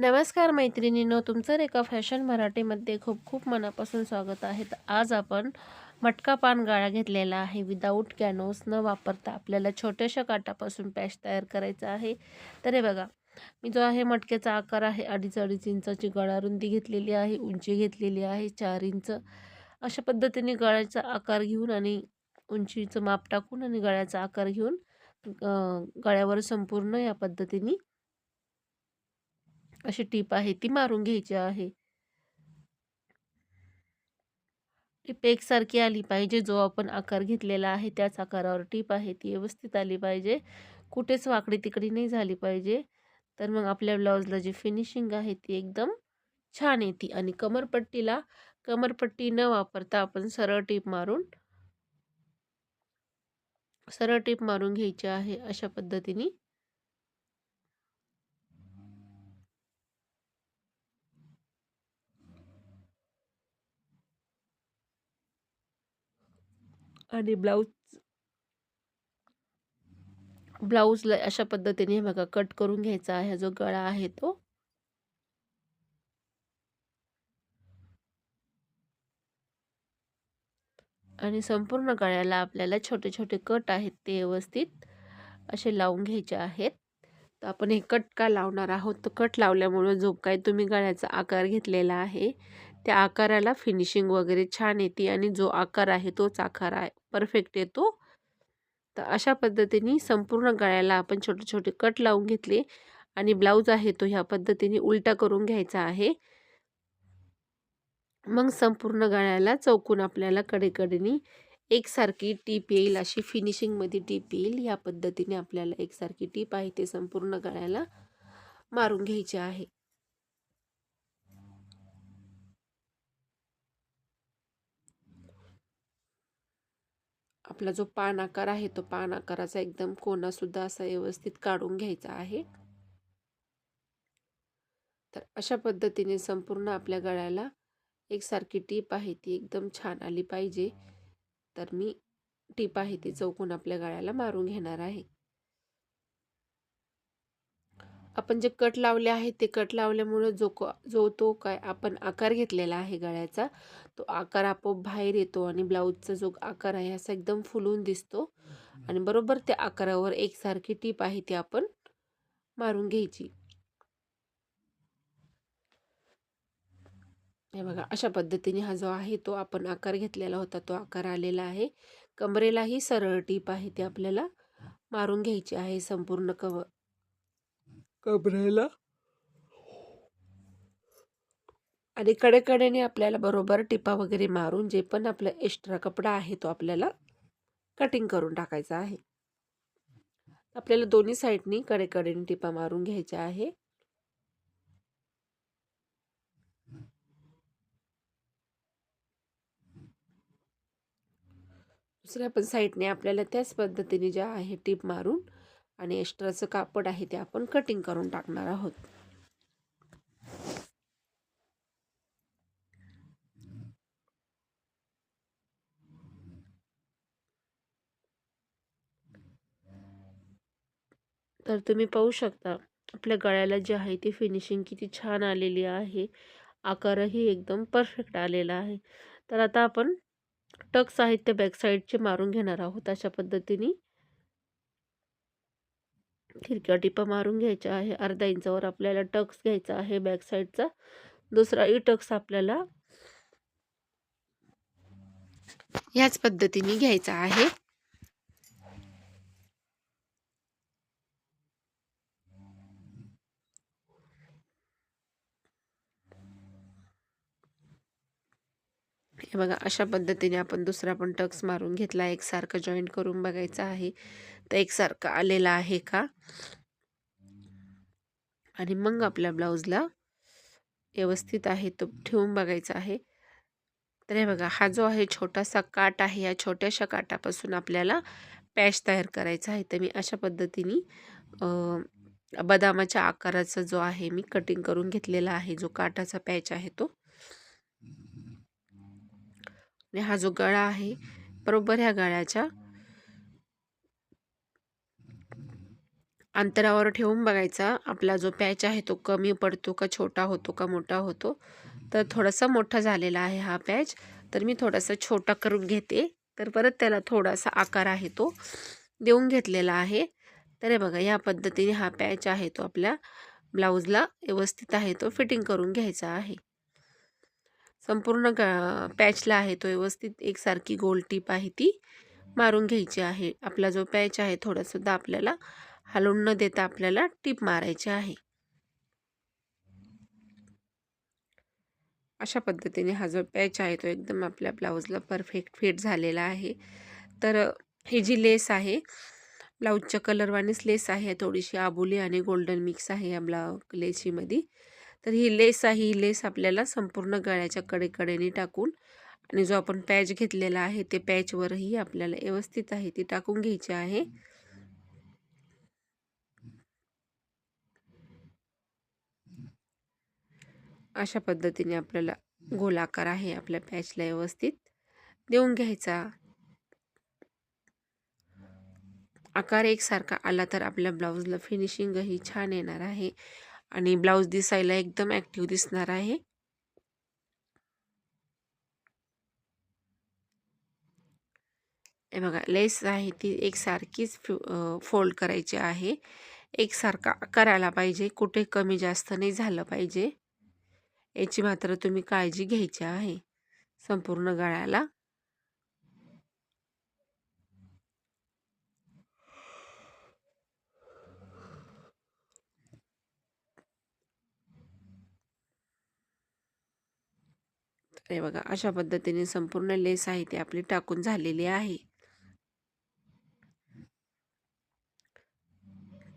नमस्कार मैत्रिणींनो तुमचं रेखा फॅशन मराठीमध्ये खूप खूप मनापासून स्वागत आहे. तर आज आपण मटका पान गाळा घेतलेला आहे. विदाऊट कॅनोस न वापरता आपल्याला छोट्याशा काटापासून पॅच तयार करायचा आहे. तर हे बघा मी जो आहे मटक्याचा आकार आहे अडीच अडीच इंचाची गळा रुंदी घेतलेली आहे उंची घेतलेली आहे चार इंच. अशा पद्धतीने गळ्याचा आकार घेऊन आणि उंचीचं माप टाकून आणि गळ्याचा आकार घेऊन गळ्यावर संपूर्ण या पद्धतीने अशी टीप आहे ती मारून घ्यायची आहे. टीप एकसारखी आली पाहिजे जो आपण आकार घेतलेला आहे त्याच आकारावर टीप आहे ती व्यवस्थित आली पाहिजे. कुठेच वाकडी तिकडी नाही झाली पाहिजे. तर मग आपल्या ब्लाऊजला जी फिनिशिंग आहे ती एकदम छान येते. आणि कमरपट्टीला कमरपट्टी न वापरता आपण सरळ टीप मारून सरळ टीप मारून घ्यायची आहे अशा पद्धतीने. आणि ब्लाऊज ब्लाऊजला अशा पद्धतीने बघा कट करून घ्यायचा आहे जो गळा आहे तो. आणि संपूर्ण गळ्याला आपल्याला छोटे छोटे कट आहेत ते व्यवस्थित असे लावून घ्यायचे आहेत. तर आपण हे कट का लावणार आहोत? तर कट लावल्यामुळे जो काय तुम्ही गळ्याचा आकार घेतलेला आहे त्या आकाराला फिनिशिंग वगैरे छान येते आणि जो आकार आहे तोच आकार आहे. परफेक्ट येतो. तर अशा पद्धतीने संपूर्ण गळ्याला आपण छोटे छोटे कट लावून घेतले आणि ब्लाऊज आहे तो ह्या पद्धतीने उलटा करून घ्यायचा आहे. मग संपूर्ण गळ्याला चौकून आपल्याला कडेकडेने एकसारखी टीप येईल अशी फिनिशिंगमध्ये टीप येईल. या पद्धतीने आपल्याला एकसारखी टीप आहे ते संपूर्ण गळ्याला मारून घ्यायचे आहे. आपला जो पान आकार आहे तो पान आकाराचा एकदम कोणासुद्धा असा व्यवस्थित काढून घ्यायचा आहे. तर अशा पद्धतीने संपूर्ण आपल्या गळ्याला एकसारखी टीप आहे ती एकदम छान आली पाहिजे. तर मी टीप आहे ती चौकून आपल्या गळ्याला मारून घेणार आहे. आपण जे कट लावले आहे ते कट लावल्यामुळं जो क जो तो काय? आपण आकार घेतलेला आहे गळ्याचा. तो आकार आपोआप बाहेर येतो आणि ब्लाऊजचा जो आकार आहे असा एकदम फुलून दिसतो. आणि बरोबर त्या आकारावर एकसारखी टीप आहे ती आपण मारून घ्यायची. हे बघा अशा पद्धतीने हा जो आहे तो आपण आकार घेतलेला होता तो आकार आलेला आहे. कमरेलाही सरळ टीप आहे ती आपल्याला मारून घ्यायची आहे संपूर्ण कव कमरेला आणि कडेकडेने आपल्याला बरोबर टिपा वगैरे मारून जे पण आपला एक्स्ट्रा कपडा आहे तो आपल्याला कटिंग करून टाकायचा आहे. आपल्याला दोन्ही साईडनी कडेकडेने टिपा मारून घ्यायच्या आहे. दुसऱ्या पण साईडने आपल्याला त्याच पद्धतीने ज्या आहे टीप मारून आणि एक्स्ट्राचं कापड आहे ते आपण कटिंग करून टाकणार आहोत. तर तुम्ही पाहू शकता आपल्या गळ्याला जे आहे ती फिनिशिंग किती छान आलेली आहे. आकारही एकदम परफेक्ट आलेला आहे. तर आता आपण टक साहित्य बॅक साईडचे मारून घेणार आहोत अशा पद्धतीने. खिडक्या टिपा मारून घ्यायच्या आहे. अर्धा इंचावर आपल्याला टक्स घ्यायचा आहे बॅक साईडचा. दुसराही टक्स आपल्याला ह्याच पद्धतीने घ्यायचा आहे. हे बघा अशा पद्धतीने आपण दुसरा पण टक्स मारून घेतला. एकसारखं जॉईंट करून बघायचा आहे. तर एकसारखं आलेला आहे का? आणि मग आपल्या ब्लाऊजला व्यवस्थित आहे तो ठेवून बघायचा आहे. तर हे बघा हा जो आहे छोटासा काट आहे या छोट्याशा काटापासून आपल्याला पॅच तयार करायचा आहे. तर मी अशा पद्धतीने बदामाच्या आकाराचा जो आहे मी कटिंग करून घेतलेला आहे. जो काटाचा पॅच आहे तो. आणि हा जो गळा आहे बरोबर ह्या गळ्याच्या अंतरावर ठेवून बघायचा. आपला जो पॅच आहे तो कमी पडतो का छोटा होतो का मोठा होतो. तर थोडासा मोठा झालेला आहे हा पॅच. तर मी थोडासा छोटा करून घेते. तर परत त्याला थोडासा आकार आहे तो देऊन घेतलेला आहे. तर हे बघा या पद्धतीने हा पॅच आहे तो आपल्या ब्लाऊजला व्यवस्थित आहे तो फिटिंग करून घ्यायचा आहे. संपूर्ण ग पॅचला आहे तो व्यवस्थित एकसारखी गोल टीप आहे ती मारून घ्यायची आहे. आपला जो पॅच आहे थोडासुद्धा आपल्याला हलवून न देता आपल्याला टीप मारायची आहे. अशा पद्धतीने हा जो पॅच आहे तो एकदम आपल्या ब्लाऊजला परफेक्ट फिट झालेला आहे. तर ही जी लेस आहे ब्लाऊजच्या कलरवानीच लेस आहे थोडीशी आबोली आणि गोल्डन मिक्स आहे या ब्लाऊ लेसीमध्ये. तर ही लेस आहे ही लेस आपल्याला संपूर्ण गळ्याच्या कडेकडेने टाकून आणि जो आपण पॅच घेतलेला आहे ते पॅचवरही आपल्याला व्यवस्थित आहे ती टाकून घ्यायची आहे. अशा पद्धतीने आपल्याला गोलाकार आहे आपल्या पॅचला व्यवस्थित देऊन घ्यायचा. आकार एकसारखा आला तर आपल्या ब्लाऊजला फिनिशिंगही छान येणार आहे आणि ब्लाऊज दिसायला एकदम ॲक्टिव्ह दिसणार आहे. हे बघा लेस आहे ती एकसारखीच फोल्ड करायची आहे. एकसारखा करायला पाहिजे कुठे कमी जास्त नाही झालं पाहिजे. याची मात्र तुम्ही काळजी घ्यायची आहे. संपूर्ण गळ्याला. हे बघा अशा पद्धतीने संपूर्ण लेस आहे ती आपली टाकून झालेली आहे.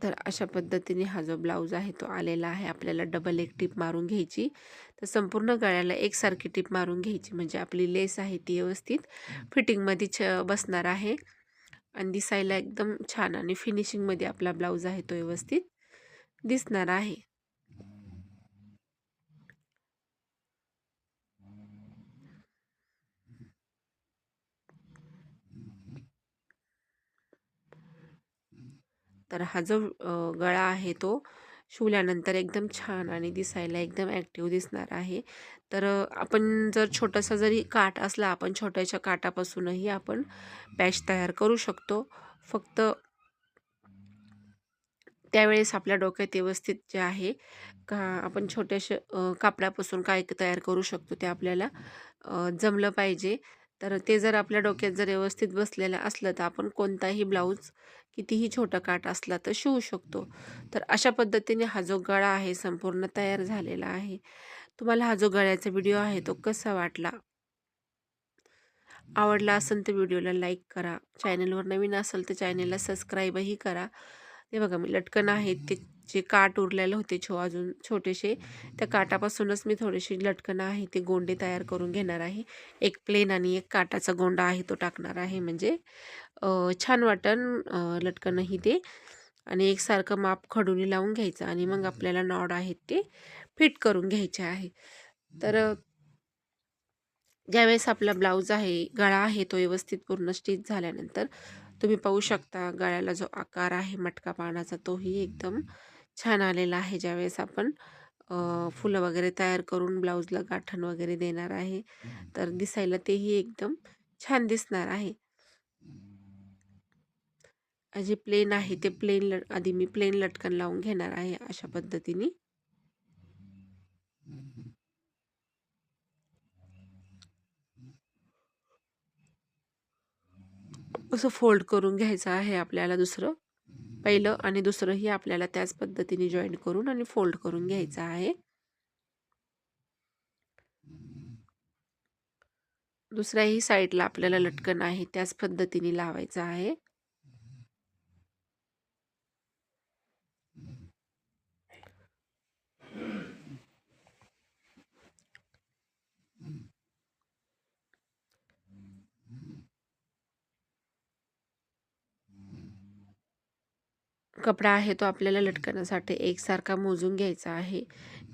तर अशा पद्धतीने हा जो ब्लाऊज आहे तो आलेला आहे. आपल्याला डबल एक टीप मारून घ्यायची. तर संपूर्ण गळ्याला एकसारखी टीप मारून घ्यायची. म्हणजे आपली लेस आहे ती व्यवस्थित फिटिंगमध्ये छ बसणार आहे. आणि दिसायला एकदम छान आणि फिनिशिंगमध्ये आपला ब्लाऊज आहे तो व्यवस्थित दिसणार आहे. तर हा जो गळा आहे तो शिवल्यानंतर एकदम छान आणि दिसायला एकदम ॲक्टिव्ह दिसणार आहे. तर आपण जर छोटासा जरी काठ असला आपण छोट्याशा काटापासूनही आपण पॅच तयार करू शकतो. फक्त त्यावेळेस आपल्या डोक्यात व्यवस्थित जे आहे का आपण छोट्याशा कापडापासून काय तयार करू शकतो ते आपल्याला जमलं पाहिजे. तर ते जर आपल्या डोक्यात जर व्यवस्थित बसलेलं असलं तर आपण कोणताही ब्लाऊज कितीही छोटा काट असला तर शिवू शकतो. तर अशा पद्धतीने हा जो गळा आहे संपूर्ण तयार झालेला आहे. तुम्हाला हा जो गळ्याचा व्हिडिओ आहे तो कसा वाटला? आवडला असेल तर व्हिडिओला लाईक करा. चॅनलवर नवीन असेल तर चॅनलला सबस्क्राईबही करा. ते बघा मी लटकन आहे ते जे काट उरलेले होते छो अजून छोटेसे त्या काटापासूनच मी थोडेसे लटकन आहे ते गोंडे तयार करून घेणार आहे. एक प्लेन आणि एक काटाचा गोंडा आहे तो टाकणार आहे. म्हणजे छान वाटण लटकनही ते. आणि एकसारखं माप खडूनी लावून घ्यायचं आणि मग आपल्याला नॉड आहेत ते फिट करून घ्यायचे आहे. तर ज्यावेळेस आपला ब्लाऊज आहे गळा आहे तो व्यवस्थित पूर्ण स्टिच झाल्यानंतर तुम्ही पाहू शकता गळ्याला जो आकार आहे मटका पानाचा तोही एकदम छान आलेला आहे ज्यावेळेस आपण फुलं वगैरे तयार करून ब्लाऊजला गाठण वगैरे देणार आहे. तर दिसायला तेही एकदम छान दिसणार आहे. जे प्लेन आहे ते प्लेन लट आधी मी प्लेन लटकन लावून घेणार आहे अशा पद्धतीने. असं फोल्ड करून घ्यायचं आहे आपल्याला दुसरं. पहिलं आणि दुसरंही आपल्याला त्याच पद्धतीने जॉईन करून आणि फोल्ड करून घ्यायचं आहे. दुसऱ्याही साईडला आपल्याला लटकन आहे त्याच पद्धतीने लावायचं आहे. कपडा आहे तो आपल्याला लटकण्यासाठी एकसारखा मोजून घ्यायचा आहे.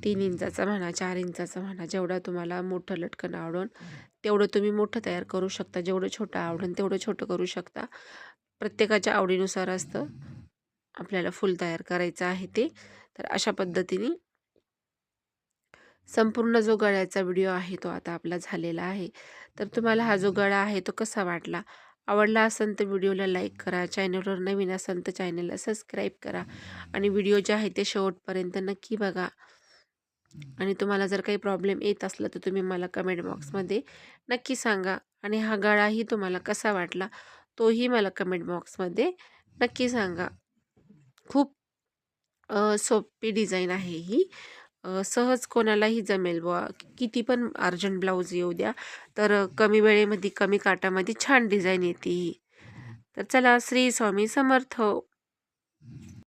तीन इंचाचा म्हणा चार इंचाचा म्हणा जेवढा तुम्हाला मोठं लटकन आवडून तेवढं तुम्ही मोठं तयार करू शकता. जेवढं छोटं आवडेल तेवढं छोटं करू शकता. प्रत्येकाच्या आवडीनुसार असतं. आपल्याला फुल तयार करायचं आहे ते. तर अशा पद्धतीने संपूर्ण जो गळ्याचा व्हिडिओ आहे तो आता आपला झालेला आहे. तर तुम्हाला हा जो गळा आहे तो कसा वाटला? आवडला असेल तर व्हिडिओला लाईक करा चॅनलवर नवीन असेल तर चॅनलला सबस्क्राईब करा आणि व्हिडिओ जे आहे ते शेवटपर्यंत नक्की बघा. आणि तुम्हाला जर काही प्रॉब्लेम येत असला तर तुम्ही मला कमेंट बॉक्समध्ये नक्की सांगा आणि हा गळाही तुम्हाला कसा वाटला तोही मला कमेंट बॉक्समध्ये नक्की सांगा. खूप सोपी डिझाईन आहे ही. सहज कोणालाही जमेल बुवा. किती पण अर्जंट ब्लाऊज येऊ द्या तर कमी वेळेमध्ये कमी काटामध्ये छान डिझाईन येते ही. तर चला श्री स्वामी समर्थ.